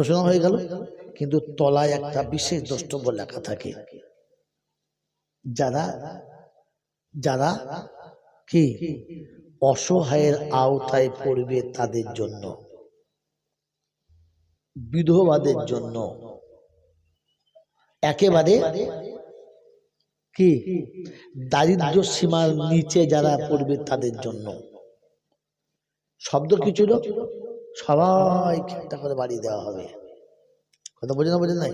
ঘোষণা হয়ে গেল। কিন্তু তলায় একটা বিশেষ দ্রষ্টব্য লেখা থাকে। যারা যারা কি? অসহায়ের আওতায় পড়বে তাদের জন্য। বিধবাদের জন্য। একেবারে কি? দারিদ্র সীমার নিচে যারা পড়বে তাদের জন্য। শব্দ কি ছিল সবাইকে একটা করে বাড়ি দেওয়া হবে। কথা বোঝে না বোঝে নাই?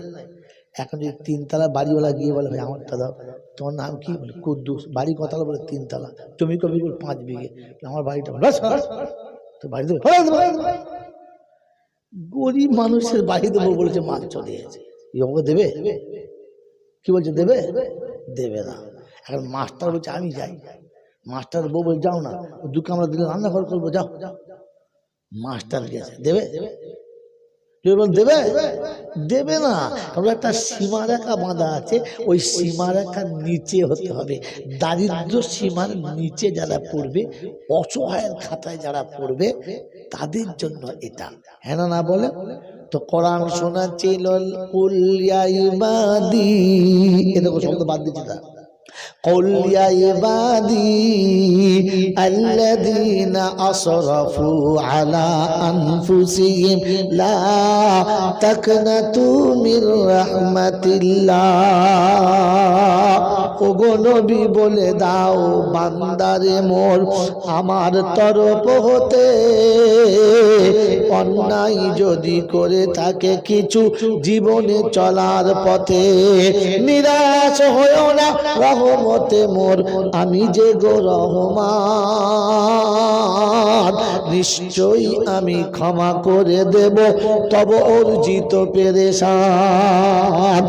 এখন যদি তিনতলা বাড়িওয়ালা গিয়ে বলে ভাই আমারটা দাও। তোমার নাম কি? বলে কুদ্দুস। বাড়ি কতলা বলে তিনতলা। জমি কবি বলে পাঁচ বিঘে। আমার বাড়িটা বলে, "ব্যাস, ব্যাস, তো বাড়ি দেবে "হ্যাঁ, দেবো, হ্যাঁ, গরিব মানুষের বাড়ি দেবো বলেছে মাল চলে গেছে। ইয়ে দেবে? কি বলছে দেবে? দেবে না। এখন মাস্টার বলছে আমি যাই। মাস্টার বউ বলে যাও না। দু কামরা দিলে রান্নাঘর করব যাও। মাস্টার গেছে দেবে? কেউ বল দেবে? দেবে না। কারণ একটা সীমারেখা বাঁধা আছে, ওই সীমারেখার নিচে হতে হবে। দারিদ্র সীমার নিচে যারা পড়বে, অসহায়ের খাতায় যারা পড়বে, তাদের জন্য এটা। হ্যাঁ না বলে? তো কোরআন শোনাচ্ছিল কুলিয়া ইবাদি এরকম শব্দ বাদ দিচ্ছে قل يا عبادي الذين أصرفوا على أنفسهم لا تقنطوا من رحمة الله ওগো নবী বলে দাও, বান্দারে মোর, আমার তরফ হতে। অন্যায় যদি করে থাকে কিছু জীবনে চলার পথে, নিরাশ হয়েও না রহমতে মোর, আমি যে গো রহমান। নিশ্চয়ই আমি ক্ষমা করে দেব। তব অর্জিত পেরেশান।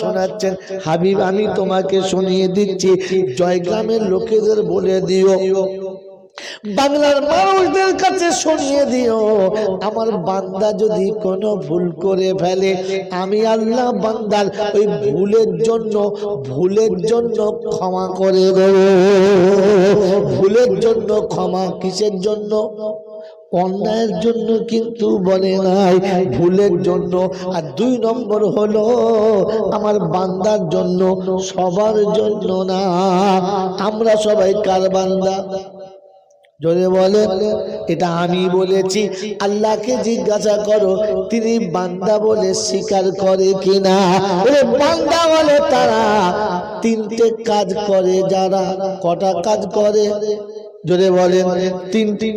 শোনাচ্ছেন, হাবিব, আমি তোমাকে শুনিয়ে দিচ্ছি। জয়গ্রামের লোকেদের বলে দিও বাংলার মানুষদের কাছে শুনিয়ে দিও। আমার বান্দা যদি কোনো ভুল করে ফেলে, আমি আল্লাহ বান্দার ওই ভুলের জন্য ভুলের জন্য ক্ষমা করে দেব। ভুলের জন্য ক্ষমা কিসের জন্য? অন্যায়ের জন্য কিন্তু বলে নাই, ভুলের জন্য। আর দুই নম্বর হলো, আমার বান্দার জন্য, সবার জন্য না। আমরা সবাই কার বান্দা? জোরে বলে, এটা আমি বলেছি, আল্লাহকে জিজ্ঞাসা করো, তিনি বান্দা বলে স্বীকার করে কিনা? বান্দা বলে তারা তিনটে কাজ করে, যারা কটা কাজ করে? জোরে বলেন, তিন তিন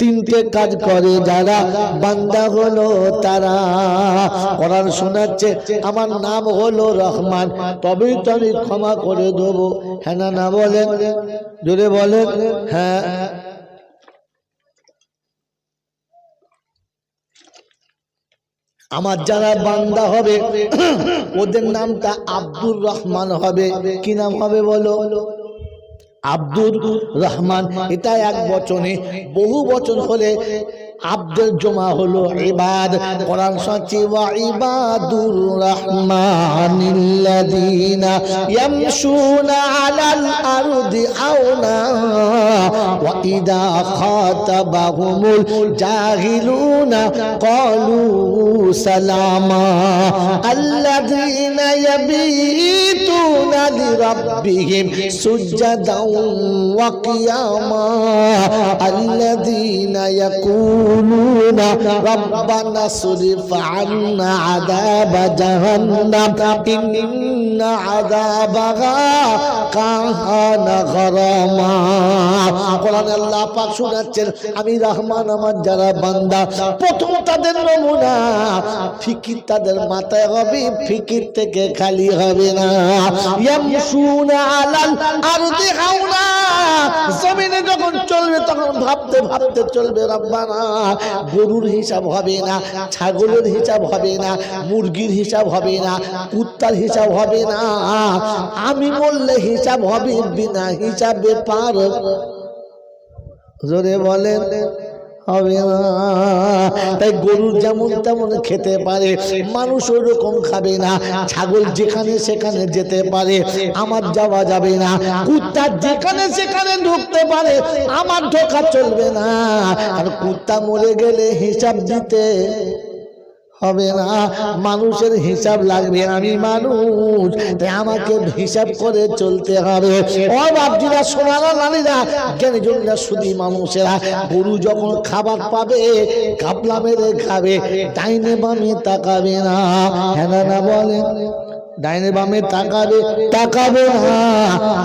তিনটে কাজ করে যারা বান্দা হলো তারা। কোরআন শোনাচ্ছে, আমার নাম হলো রহমান, তবেই তো আমি ক্ষমা করে দেবো। হ্যাঁ না না বলেন। জোরে বলেন হ্যাঁ। আমার যারা বান্দা হবে, ওদের নামটা আব্দুর রহমান হবে। কি নাম হবে বলো? আব্দুর রহমান এটা এক বচনে বহু বচন হলে আব্দুল জমা হলো ইবাদ, কোরআন সাচি ওয়া ইবাদুর রহমানিল্লাযীনা ইয়ামশুনা আলাল আরদি আওনা, ওয়া ইদা খাতাবাহুমুল জাহিলুনা ক্বালু সালামা, আল্লাযীনা ইয়াবিতুনা লিরাব্বিহিম সুজদাও ওয়া কিয়ামা, আল্লাযীনা ইয়াকুলুনা يقولون ربنا اصرف عنا عذاب جهنم إن عذابها كان غراما কোরআন আল্লাহ পাক শোনাচ্ছেন আমি রহমান আমার যারা বান্দা প্রথম তাদের নমুনা ফিকির তাদের মাথায় হবে ফিকির থেকে খালি হবে না ইয়ামশুনা আলাল আরদি হাওনা জমিনে যখন চলবে তখন ভাবতে ভাবতে চলবে রব্বানা গরুর হিসাব হবে না, ছাগলের হিসাব হবে না, মুরগির হিসাব হবে না, কুত্তার হিসাব হবে না। আমি বললে হিসাব হবে বিনা হিসাবে পার। জোরে বলেন। হবে না। তাই গরু যেমন তেমন খেতে পারে, মানুষ ওরকম খাবে না। ছাগল যেখানে সেখানে যেতে পারে, আমার যাওয়া যাবে না। কুত্তা যেখানে সেখানে ঢুকতে পারে, আমার ঢোকা চলবে না। আর কুত্তা মরে গেলে হিসাব দিতে হবে না। মানুষের হিসাব লাগবে আমি মানুষ। তাই আমাকে হিসাব করে চলতে হবে। ও বাপজিরা, সোনারা, নারীরা কেন জনীরা শুধু মানুষেরা, গরু যখন খাবার পাবে, কাপলা মেরে খাবে, ডাইনে বামে তাকাবে না। হ্যাঁ না না বলে ডাইনে বামে তাকাবে তাকাবে না।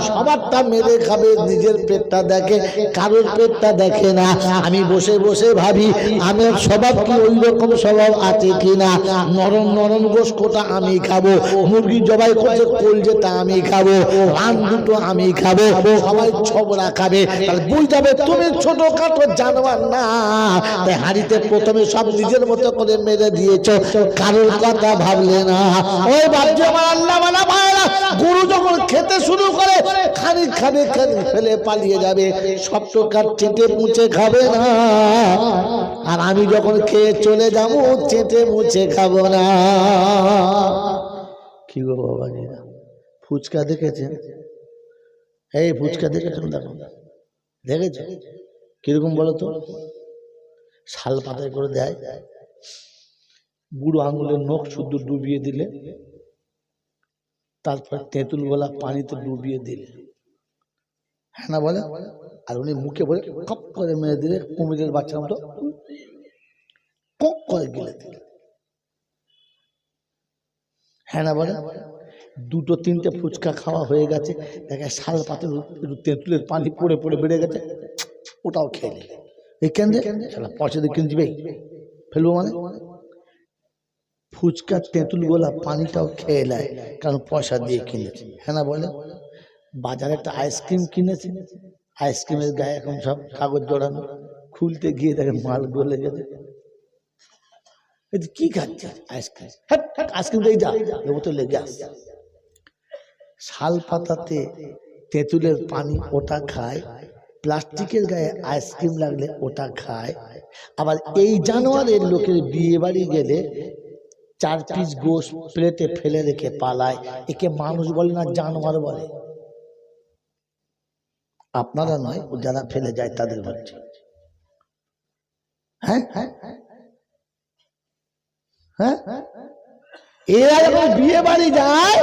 সবারটা মেরে খাবে, নিজের পেটটা দেখে, কারোর পেটটা দেখে না। আমি বসে বসে ভাবি, আমার স্বভাব কি ওই রকম স্বভাব আছে কিনা? নরম নরম গোষ্ঠটা আমি খাব, মুরগি জবাই করছে কলজেটা আমি খাব, রান দুটো আমি খাব, সবাই ছবড়া খাবে। তাহলে বুঝতে তুমি ছোট খাটো জানোয়ার না। তাই হাড়িতে প্রথমে সব নিজের মতো করে মেরে দিয়েছ, কারোর কথা ভাবলে না। ওই ভাবছি আমার আল্লাহ মানা ভাইরা গরু যখন খেতে শুরু করে খানিক খাবে খানিক ফেলে পালিয়ে যাবে, সব টোকার চেটে মুছে খাবে না। আর আমি যখন খেয়ে চলে যাব, চেটে মুছে খাব না। কি গো বাবাজি ফুচকা দেখেছেন এই ফুচকা দেখেছেন দেখুন দেখেছেন কীরকম বলো তো? শাল পাতায় করে দেয়। বুড়ো আঙুলের নখ শুদ্ধ ডুবিয়ে দিলে তারপর তেঁতুল গোলা পানিতে ডুবিয়ে দিলে। হ্যাঁ না বলে? আর উনি মুখে বলে কপ করে মেরে দিলে কুমিরের বাচ্চার মতো কক করে গিলে দিলে। হ্যাঁ না বলে? দুটো তিনটে ফুচকা খাওয়া হয়ে গেছে। দেখে শাল একটু তেঁতুলের পানি পড়ে পড়ে বেড়ে গেছে। ওটাও খেয়ে নিলে। এই কেন শালা পয়সা দিয়ে কিনে দিবে ফেলব মানে? ফুচকা, তেঁতুল গোলা পানিটাও খেয়ে নেয়, কারণ পয়সা দিয়ে কিনেছে। হ্যাঁ না বলে? বাজারে একটা আইসক্রিম কিনেছে। আইসক্রিমের গায়ে এখন সব কাগজ জড়ানো। খুলতে গিয়ে দেখে মাল গলে গেছে। কি খাচ্ছে? আইসক্রিম। হ্যাট আইসক্রিম দিয়ে যা। ও তো লেগে আস। শাল পাতাতে তেঁতুলের পানি ওটা খায়, প্লাস্টিকের গায়ে আইসক্রিম লাগলে ওটা খায়। আবার এই জানোয়ারের লোকের বিয়ে বাড়ি গেলে চার পিস গোশ প্লেটে ফেলে রেখে পালায়। একে মানুষ বলে না জানোয়ার বলে। আপনারা নয়, যারা ফেলে যায় তাদের বলছে হ্যাঁ? হ্যাঁ? এরা যখন বিয়ে বাড়ি যায়?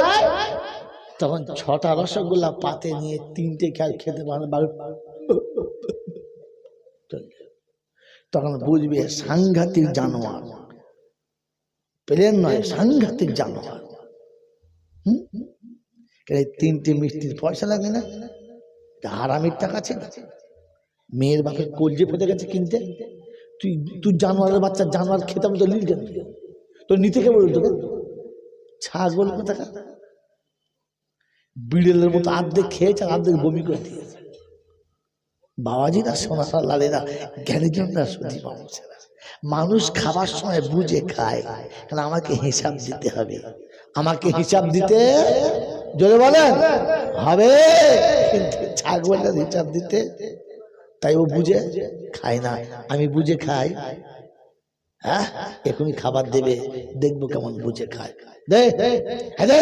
তখন ছটা রসগোল্লা পাতে নিয়ে তিনটে খেয়াল খেতে পারে তখন বুঝবে সাংঘাতিক জানোয়ার। প্লেন নয় সাংঘাতিক জানোয়ার। হুম? এই তিনটে মিষ্টির পয়সা লাগে না? হারামির টাকা আছে মেয়ের বাপে কলজে ফেটে গেছে কিনতে। তুই তুই জানোয়ারের বাচ্চা জানোয়ার খেতাম তো লিল কেন তো নিতে কে বলতো ছাগল কোথাকা বিড়েলের মতো আর্ধেক খেয়েছে আর আর্ধেক বমি করে দিয়েছে। বাবাজিরা সোনারা লালেরা জ্ঞানীজনরা শুধু মানুষেরা। মানুষ খাবার সময় বুঝে খায় কারণ আমাকে হিসাব দিতে হবে। আমাকে হিসাব দিতে জোরে বলেন? হবে। কিন্তু ছাগলের হিসাব দিতে তাই ও বুঝে খায় না। আমি বুঝে খাই। হ্যাঁ? এখনই খাবার দেবে। দেখব কেমন বুঝে খায়। দে। হ্যাঁ দে।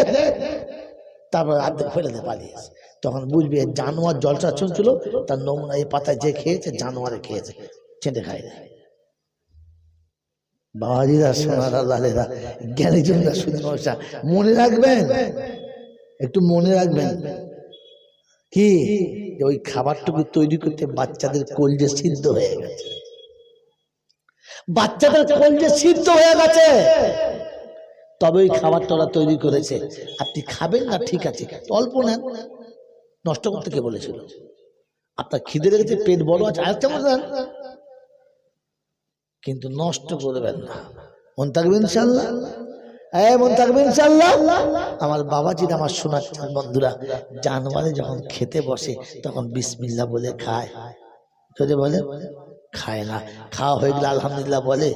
তারপর আর্ধেক ফেলে দে পালিয়েছে তখন বুঝবে জানোয়ার জলসা চলছিল তার নমুনা এই পাতায় যে খেয়েছে জানোয়ারে খেয়েছে। চেটে খায়। না বাবাজিরা সোনারা লালেরা জ্ঞানীজনরা শুধু মশা মনে রাখবেন? একটু মনে রাখবেন। কি? ওই খাবারটুকু তৈরি করতে বাচ্চাদের কলজে সিদ্ধ হয়ে গেছে। বাচ্চাদের কলজে সিদ্ধ হয়ে গেছে। তবে ওই খাবারটা ওরা তৈরি করেছে। আপনি খাবেন না, ঠিক আছে। অল্প নেন। নষ্ট করতে কে বলেছিল? আপনার খিদে লেগেছে, পেট বড় আছে, আর কেমন কিন্তু নষ্ট করবেন না। মন থাকবে ইনশাল্লাহ হ্যাঁ মন থাকবে ইনশাল্লাহ আমার বাবাজির আমার শোনাচ্ছেন বন্ধুরা জানুয়ারি যখন খেতে বসে তখন বিসমিল্লা বলে খায়। যদি বলে খায় না। খাওয়া হয়ে গেলে আলহামদুলিল্লাহ বলে।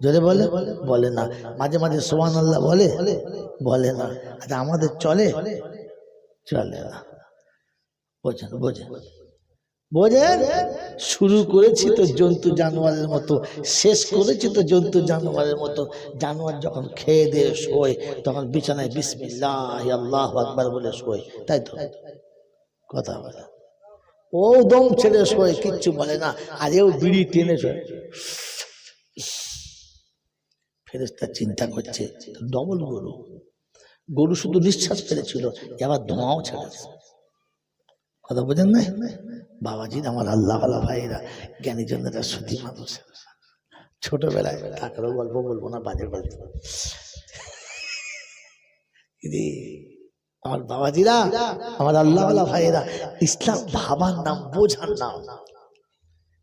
যদি বলে বলে না। মাঝে মাঝে সোহান আল্লাহ বলে বলে না। আচ্ছা আমাদের চলে চলে না। বোঝেন বোঝেন। বোঝেন? শুরু করেছি তো জন্তু জানোয়ারের মতো, শেষ করেছি তো জন্তু জানোয়ারের মতো। জানোয়ার যখন খেয়ে দিয়ে শোয়, তখন বিছানায় বিসমিল্লাহ, আল্লাহ বলে শোয়, তাই তো? কথা বলে। ও দম ছেড়ে শোয়, কিচ্ছু বলে না, আর এও বিড়ি টেনে শোয়। ফেরেস্তা চিন্তা করছে ডবল গরু। গরু শুধু নিঃশ্বাস ফেলেছিল, এবার ধোঁয়াও ছেড়েছে। কথা বোঝেন না বাবাজি, আমার আল্লাহ আল্লাহ ভাইরা এটা সত্যি মানুষ। ছোটবেলায় তাকেরও গল্প বলব না, বাজে গল্প। দিদি আমার বাবাজিরা, আমার আল্লাহ আল্লাহ ভাইয়েরা ইসলাম ভাবার নাম বোঝার নাম।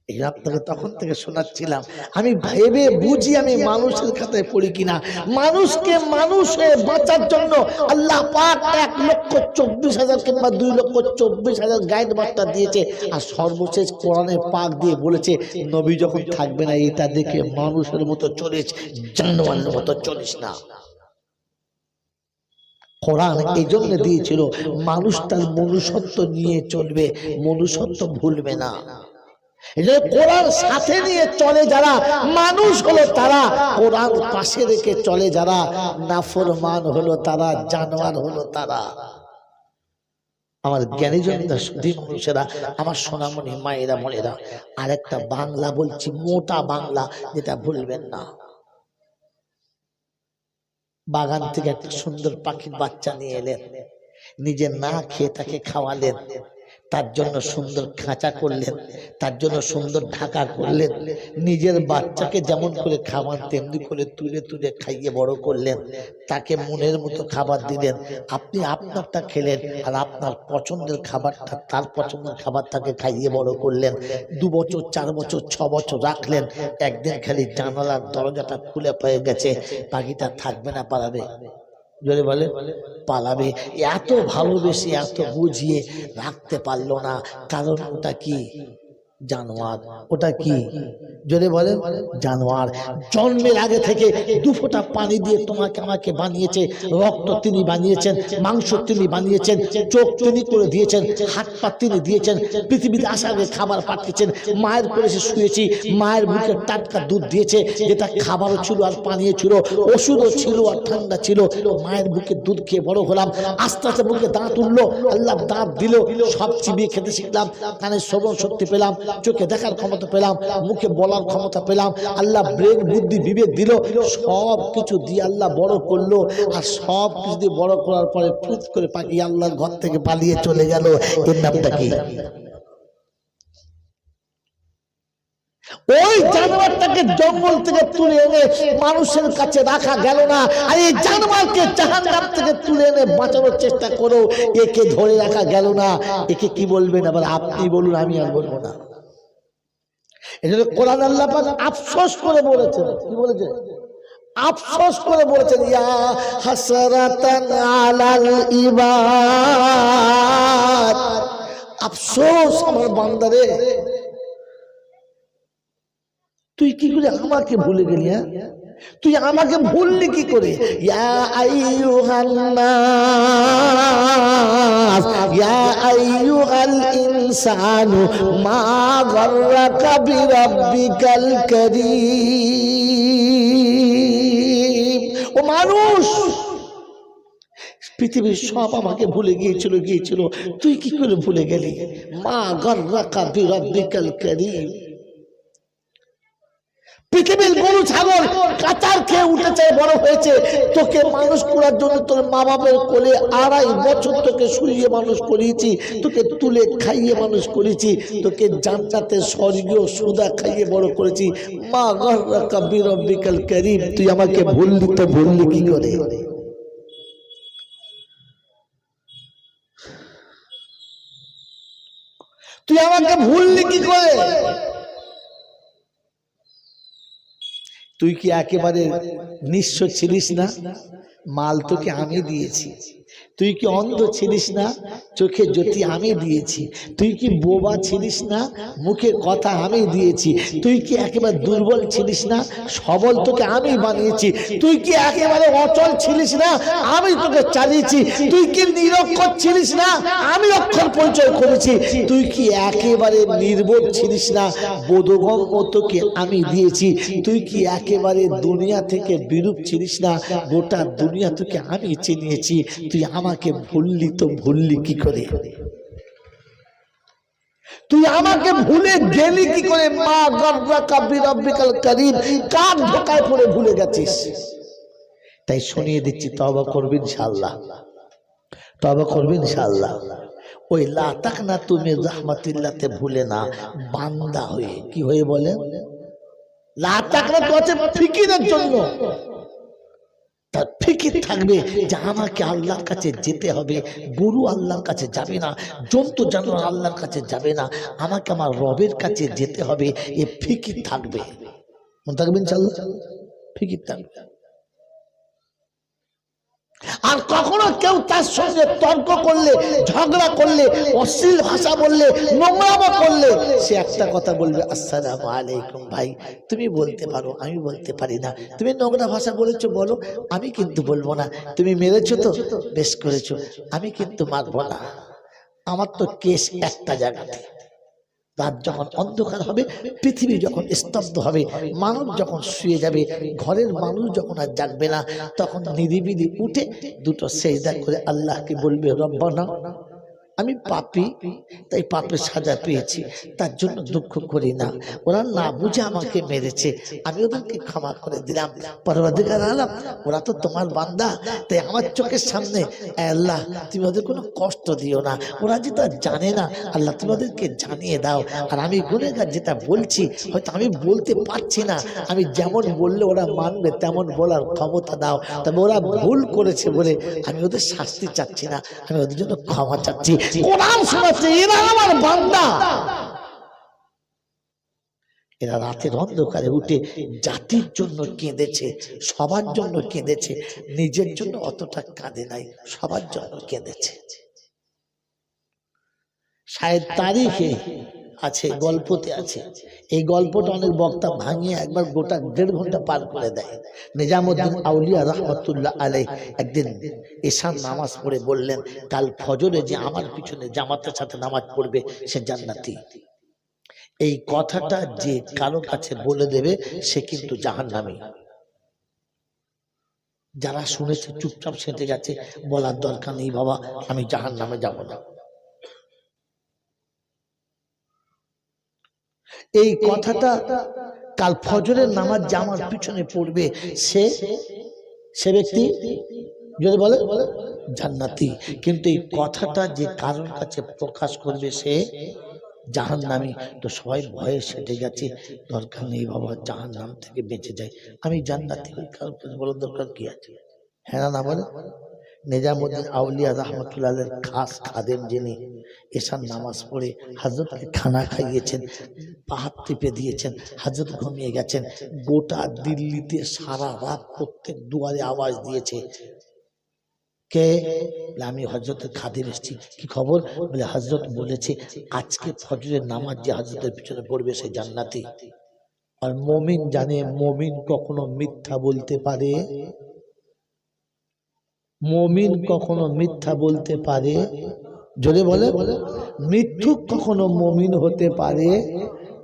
এই আপনাকে তখন থেকে শোনাচ্ছিলাম, আমি ভেবে বুঝি আমি মানুষের খাতায় পড়ি কিনা। মানুষকে মানুষ বাঁচার জন্য আল্লাহ পাক এক লক্ষ চব্বিশ হাজার কিংবা দুই লক্ষ চব্বিশ হাজার গাইড বার্তা দিয়েছে আর সর্বশেষ কোরআনের পাক দিয়ে বলেছে, নবী যখন থাকবে না, এটা দেখে মানুষের মতো চলিস, জানোয়ারের মতো চলিস না। কোরআন এই জন্য দিয়েছিল, মানুষ তার মনুষ্যত্ব নিয়ে চলবে, মনুষ্যত্ব ভুলবে না। কোরআন সাথে নিয়ে চলে যারা মানুষ হলো তারা কোরআন পাশে রেখে চলে যারা, নাফরমান হলো তারা, জানোয়ার হলো তারা। আমার জ্ঞানীজনরা শুধু মানুষেরা আমার সোনামণি মায়েরা মনেরা আর একটা বাংলা বলছি, মোটা বাংলা, যেটা ভুলবেন না। বাগান থেকে একটা সুন্দর পাখির বাচ্চা নিয়ে এলেন। নিজে না খেয়ে তাকে খাওয়ালেন। তার জন্য সুন্দর খাঁচা করলেন, তার জন্য সুন্দর ঢাকা করলেন, নিজের বাচ্চাকে যেমন করে খাবার তেমনি করে তুলে তুলে খাইয়ে বড় করলেন, তাকে মনের মতো খাবার দিলেন, আপনি আপনারটা খেলেন আর আপনার পছন্দের খাবারটা, তার পছন্দের খাবার তাকে খাইয়ে বড় করলেন, দু বছর, চার বছর, ছ বছর রাখলেন, একদিন খালি জানালার দরজাটা খুলে পেয়ে গেছে পাখিটা থাকবে না, পালাবে। জোরে বলে পালাবে এত ভালোবেসে এত বুঝিয়ে রাখতে পারল না। কারণ ওটা কি? জানোয়ার। ওটা কি? জোরে বলে জানোয়ার জন্মের আগে থেকে দু ফোঁটা পানি দিয়ে তোমাকে আমাকে বানিয়েছে রক্ত তিনি বানিয়েছেন মাংস তিনি বানিয়েছেন চোখ তিনি করে দিয়েছেন হাত পা তিনি দিয়েছেন পৃথিবীতে আসার আগে খাবার পাঠিয়েছেন মায়ের সে শুয়েছি মায়ের মুখে টাটকা দুধ দিয়েছে যেটা খাবারও ছিল আর পানীয় ছিল ওষুধও ছিল আর ঠান্ডা ছিল। মায়ের বুকে দুধ খেয়ে বড় হলাম আস্তে আস্তে মুখে দাঁত উঠল আল্লাহ দাঁত দিল সব চিবিয়ে খেতে শিখলাম কানে শ্রবণ শক্তি পেলাম চোখে দেখার ক্ষমতা পেলাম, মুখে বলার ক্ষমতা পেলাম, আল্লাহ ব্রেন বুদ্ধি, বিবেক দিল, সব কিছু দিয়ে আল্লাহ বড় করল, আর সব কিছু দিয়ে বড় করার পরে ফুট করে পাখি আল্লাহর ঘর থেকে পালিয়ে চলে গেল। এর নামটা কি? ওই জানোয়ারটাকে জঙ্গল থেকে তুলে এনে মানুষের কাছে রাখা গেল না, আর এই জানোয়ারকে জাহান্নাম থেকে তুলে এনে বাঁচানোর চেষ্টা করো, একে ধরে রাখা গেল না। একে কি বলবেন? আবার আপনি বলুন, আমি আর বলব না। কোরআন আল্লাহ পাক আফসোস করে বলেছেন। কি বলেছেন আফসোস করে বলেছেন, ইয়া হাসরাতান আলাল ইবাদ। আফসোস আমার বান্দারে। তুই কি করে আমাকে ভুলে গেলি হ্যাঁ? তুই আমাকে ভুললি কি করে? ইনসানু মা গাররাকা বিরাব্বিকাল ও মানুষ, পৃথিবীর সব আমাকে ভুলে গিয়েছিল গিয়েছিল। তুই কি করে ভুলে গেলি? মা গাররাকা বিরাব্বিকাল কারীম পৃথিবীর গরু ছাগল কাতার খেয়ে উঠেছে, বড় হয়েছে। তোকে মানুষ করার জন্য তোর মা বাবার কোলে আড়াই বছর তোকে শুইয়ে মানুষ করিয়েছি, তোকে তুলে খাইয়ে মানুষ করেছি তোকে জান্নাতে স্বর্গীয় সুদা খাইয়ে বড় করেছি। মা গর্রাকা বিরব্বিকাল করিম, তুই আমাকে ভুললি তো ভুললি কি করে? তুই আমাকে ভুললি কি করে? তুই কি একেবারে নিঃস্ব ছিলিস না? মাল তোকে আমি দিয়েছি। তুই কি অন্ধ ছিলিস না চোখে জ্যোতি আমি দিয়েছি তুই কি বোবা ছিলিস না মুখে কথা আমি দিয়েছি তুই কি একেবারে দুর্বল ছিলিস না সবল তোকে আমি বানিয়েছি তুই কি একেবারে অচল ছিলিস না আমি তোকে চালিয়েছি তুই কি নিরক্ষর ছিলিস না আমি অক্ষর পরিচয় করেছি তুই কি একেবারে নির্বোধ ছিলিস না বোধগম্য তোকে আমি দিয়েছি তুই কি একেবারে দুনিয়া থেকে বিরূপ ছিলিস না গোটা দুনিয়া তোকে আমি চিনিয়েছি তুই আমাকে ভুললি তো ভুললি কি করে? তুই আমাকে ভুলে গেলি কি করে? মা গর্বা কাব্বি রব্বিকাল করিম কার ধোকায় পড়ে ভুলে গেছিস। তাই শুনিয়ে দিচ্ছি তবা করবি ইনশাআল্লাহ। তবা করবি ইনশাআল্লাহ। ওই লাতাক না তুমি রহমাতিল্লাতে ভুলে না, বান্দা হয়ে। কি হয়ে বলে? লাতাক না তো আছে ফিকিরের জন্য। ফিকির থাকবে। যে আমাকে আল্লাহর কাছে যেতে হবে গরু আল্লাহর কাছে যাবে না জন্তু জানোয়ার আল্লাহর কাছে যাবে না আমাকে আমার রবের কাছে যেতে হবে এ ফিকির থাকবে। মনে থাকবেন চাল্লা ফিকির থাকবে। আর কখনো কেউ তার সঙ্গে তর্ক করলে, ঝগড়া করলে, অশ্লীল ভাষা বললে, নোংরামো করলে, সে একটা কথা বলবে, আসসালামু আলাইকুম ভাই, তুমি বলতে পারো, আমি বলতে পারি না। তুমি নোংরা ভাষা বলেছ বলো, আমি কিন্তু বলব না। তুমি মেরেছো তো, বেশ করেছ, আমি কিন্তু মারবো না। আমার তো কেস একটা জায়গাতে। রাত যখন অন্ধকার হবে, পৃথিবী যখন স্তব্ধ হবে মানব যখন শুয়ে যাবে, ঘরের মানুষ যখন আর জাগবে না, তখন নিরিবিলি উঠে দুটো সেজদা করে আল্লাহকে বলবে, রব্বানা আমি পাপি তাই পাপের সাজা পেয়েছি। তার জন্য দুঃখ করি না। ওরা না বুঝে আমাকে মেরেছে। আমি ওদেরকে ক্ষমা করে দিলাম। পরবাধিকার আলাম ওরা তো তোমার বান্দা। তাই আমার চোখের সামনে আল্লাহ তুমি ওদের কোনো কষ্ট দিও না। ওরা যেটা জানে না আল্লাহ তুমি ওদেরকে জানিয়ে দাও। আর আমি গুনেগার যেটা বলছি হয়তো আমি বলতে পারছি না। আমি যেমন বললে ওরা মানবে তেমন বলার ক্ষমতা দাও। তবে ওরা ভুল করেছে বলে আমি ওদের শাস্তি চাচ্ছি না আমি ওদের জন্য ক্ষমা চাচ্ছি কোরআন শোনাচ্ছে, এরা আমার বান্দা। এরা রাতের অন্ধকারে উঠে জাতির জন্য কেঁদেছে, সবার জন্য কেঁদেছে, নিজের জন্য অতটা কাঁদে নাই, সবার জন্য কেঁদেছে। সাহেব তারিখে আছে গল্পতে আছে। এই গল্পটা অনেক বক্তা ভাঙিয়ে একবার গোটা দেড় ঘণ্টা পার করে দেয়। নিজামুদ্দিন আউলিয়া রহমতুল্লাহ আলাই একদিন এশান নামাজ পড়ে বললেন কাল ফজরে যে আমার পিছনে জামাতের সাথে নামাজ পড়বে সে জান্নাতি। এই কথাটা যে কারও কাছে বলে দেবে সে কিন্তু জাহান্নামী। যারা শুনেছে চুপচাপ সেঁটে গেছে বলার দরকার নেই বাবা আমি জাহান নামে যাব না। এই কথাটা কাল ফজরের নামাজ জামার পিছনে পড়বে। সে সে ব্যক্তি যদি বলে, জান্নাতি। কিন্তু এই কথাটা যে কারোর কাছে প্রকাশ করবে সে জাহান নামি তো সবাই ভয়ে সেটে গেছে। দরকার নেই বাবা জাহান নাম থেকে বেঁচে যায়। আমি জান্নাতি কারোর বলার দরকার কি আছে? হ্যাঁ না বলে? নিজামুদ্দিন আউলিয়া রহমতুল্লাহের খাস খাদেম যিনি এসার নামাজ পড়ে হাজরতকে খানা খাইয়েছেন, পাহাড় টিপে দিয়েছেন, হাজরত ঘুমিয়ে গেছেন, গোটা দিল্লিতে সারা রাত প্রত্যেক দুয়ারে আওয়াজ দিয়েছে। কে? আমি হজরতের খাদিম এসেছি। কি খবর? বলে, হজরত বলেছে, আজকে ফজরের নামাজ যে হজরতের পিছনে পড়বে সে জান্নাতি। আর মমিন জানে, মমিন কখনো মিথ্যা বলতে পারে। মমিন কখনো মিথ্যা বলতে পারে। যদি বলে মিথ্যুক কখনো মমিন হতে পারে?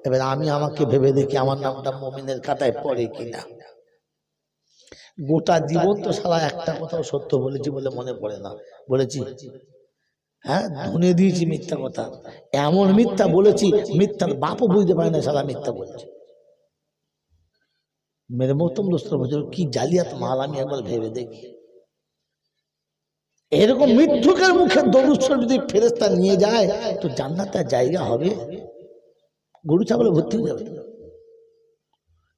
এবার আমি আমাকে ভেবে দেখি আমার নামটা মমিনের খাতায় পড়ে কিনা। গোটা জীবন তো সারা একটা কথাও সত্য বলেছি বলে মনে পড়ে না। বলেছি হ্যাঁ ধুনে দিয়েছি মিথ্যা কথা। এমন মিথ্যা বলেছি, মিথ্যার বাপও বুঝতে পারে না সারা মিথ্যা বলছে। মেরে মতম দোস্ত কি জালিয়াত মাল? আমি একবার ভেবে দেখি। এরকম মৃত্যুকের মুখে দরুৎসর যদি ফেরেস্তা নিয়ে যায় তো জান্নাতের জায়গা হবে। গরু ছাগলে ভর্তি হয়ে যাবে।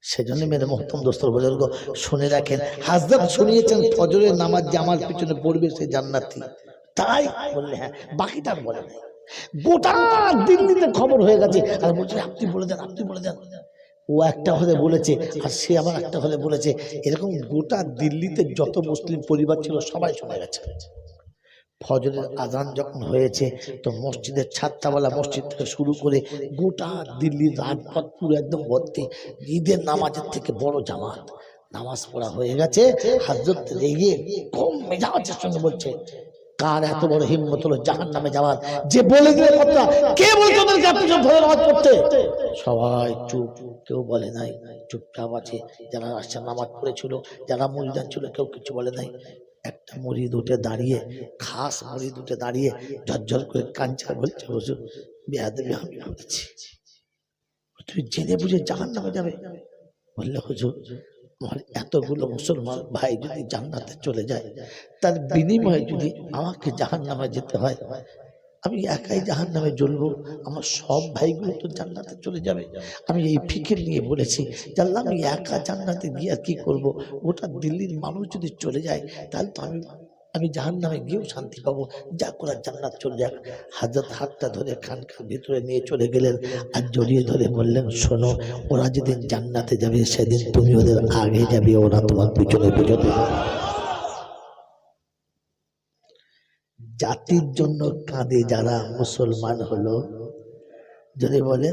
সেজন্য মেরে মহত্তম দোস্তর বুজুর্গ শুনে রাখেন হাজরত শুনিয়েছেন ফজরের নামাজ যে আমার পিছনে পড়বে সে জান্নাতি। তাই বললে হ্যাঁ বাকিটা বলে নাই। গোটা দিল্লিতে খবর হয়ে গেছে। আর বলছে আপনি বলে দেন আপনি বলে দেন। ও একটা হলে বলেছে, আর সে আবার একটা হলে বলেছে, এরকম গোটা দিল্লিতে যত মুসলিম পরিবার ছিল, সবাই শুনে গেছে। ফজরের আজান যখন হয়েছে, তো মসজিদের ছাত্রাওয়ালা মসজিদ থেকে শুরু করে গোটা দিল্লির রাজপথ পুরো একদম ভর্তি। ঈদের নামাজের থেকে বড় জামাত। নামাজ পড়া হয়ে গেছে, হাজরত রেগে কম মেজাজের সঙ্গে বলছে কার এত বড় হিম্মত হলো জাহান নামে যাওয়ার। যে বলে দিলে কথা কে ধরে নামাজ পড়তে? সবাই চুপ, কেউ বলে নাই। চুপচাপ আছে, যারা আসছে নামাজ পড়েছিল, যারা মরিদান ছিল, কেউ কিছু বলে নাই। একটা মুড়ি দুটে দাঁড়িয়ে, খাস মুড়ি দুটে দাঁড়িয়ে ঝরঝর করে কাঞ্চা বলছে, হুজুর, বেয়াদবি আমি করেছি। তুমি জেনে বুঝে জাহান নামে যাবে? বললে, হুজুর আমার এতগুলো মুসলমান ভাই যদি জান্নাতে চলে যায় তার বিনিময়ে যদি আমাকে জাহান নামে যেতে হয় আমি একাই জাহান নামে জ্বলব আমার সব ভাইগুলো তো জান্নাতে চলে যাবে। আমি এই ফিকির নিয়ে বলেছি জানলাম আমি একা জান্নাতে গিয়ে আর কি করব? গোটা দিল্লির মানুষ যদি চলে যায় তাহলে তো আমি আমি জাহান নামে গিয়েও শান্তি পাবো। যা করার জান্নাত চলে যাক। হাজত হাতটা ধরে খানকার ভিতরে নিয়ে চলে গেলেন আর জড়িয়ে ধরে বললেন, শোনো, ওরা যেদিন জান্নাতে যাবে, সেদিন তুমি ওদের আগে যাবে, ওরা তোমার পিছনে পিছনে জাতির জন্য কাঁদে যারা মুসলমান হলো। যদি বলে,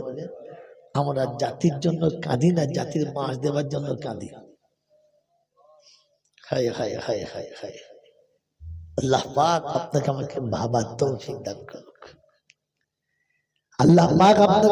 আমরা জাতির জন্য কাঁদি না, জাতির মাছ দেওয়ার জন্য কাঁদি। হায় হায় হায় হায় হায়। আল্লাহ পাক আপনাকে আমাকে ভাবার তৌফিক দান করুক আল্লাহ পাক আপনাকে